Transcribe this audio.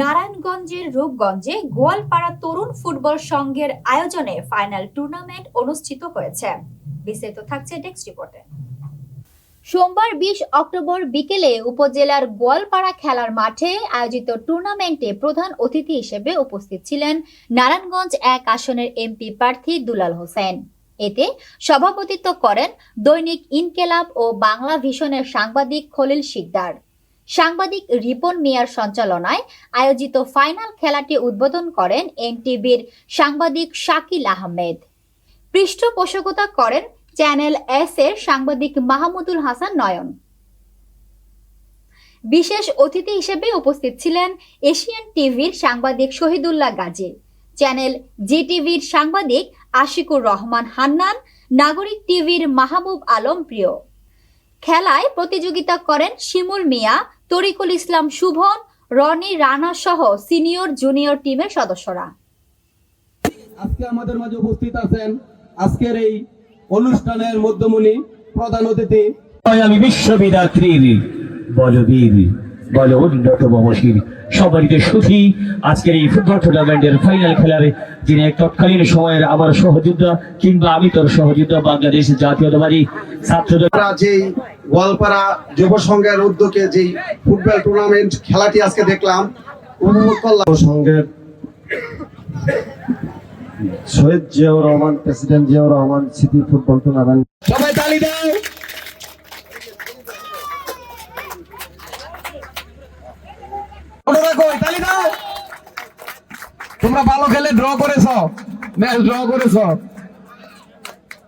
নারায়ণগঞ্জের রূপগঞ্জে গোয়ালপাড়া তরুণ ফুটবল সংঘের আয়োজনে ফাইনাল টুর্নামেন্ট অনুষ্ঠিত হয়েছে। বিস্তারিত থাকছে ডেস্ক রিপোর্টে। সোমবার বিশ অক্টোবর বিকেলে উপজেলার গোয়ালপাড়া খেলার মাঠে আয়োজিত টুর্নামেন্টে প্রধান অতিথি হিসেবে উপস্থিত ছিলেন নারায়ণগঞ্জ এক আসনের এমপি প্রার্থী দুলাল হোসেন। এতে সভাপতিত্ব করেন দৈনিক ইনকেলাব ও বাংলা ভিশনের সাংবাদিক খলিল শিকদার। সাংবাদিক রিপন মিয়ার সঞ্চালনায় আয়োজিত ফাইনাল খেলাটি উদ্বোধন করেন এনটিভির সাংবাদিক শাকিল আহমেদ। পৃষ্ঠপোষকতা করেন চ্যানেল এস এর সাংবাদিক মাহমুদুল হাসান নয়ন। বিশেষ অতিথি হিসেবে উপস্থিত ছিলেন এশিয়ান টিভির সাংবাদিক শহীদুল্লাহ গাজী, চ্যানেল জি টিভির সাংবাদিক আশিকুর রহমান হান্নান, নাগরিক টিভির মাহবুব আলম প্রিয়। খেলায় প্রতিযোগিতা করেন শিমুল মিয়া তরিকুল ইসলাম শুভন রনি রানা সহ সিনিয়র জুনিয়র টিমের সদস্যরা। আজকে আমাদের মাঝে উপস্থিত আছেন আজকের এই অনুষ্ঠানের মধ্যমণি প্রধান অতিথি। আমি বিশ্ববিদাত্রীর বলবীর বল উন্নত মমশির সবারই সুখী আজকের এই ফুটবল টুর্নামেন্টের ফাইনাল খেলার যিনি এক তৎকালীন সময়ের আমার সহযোদ্ধা কিংবা আমি তোর সহযোদ্ধা বাংলাদেশ জাতীয়তাবাদী ছাত্রদের যেই গোয়ালপাড়া যুব সংঘের উদ্যোগে যেই ফুটবল টুর্নামেন্ট খেলাটি আজকে দেখলাম উপভোগ করলাম সঙ্গে শহীদ জিয়াউর রহমান প্রেসিডেন্ট জিয়াউর রহমান স্মৃতি ফুটবল টুর্নামেন্ট সবাই তালি দাও। তালি দাও। তোমরা ভালো খেলে ড্র করেছ। ম্যাচ ড্র করেছ।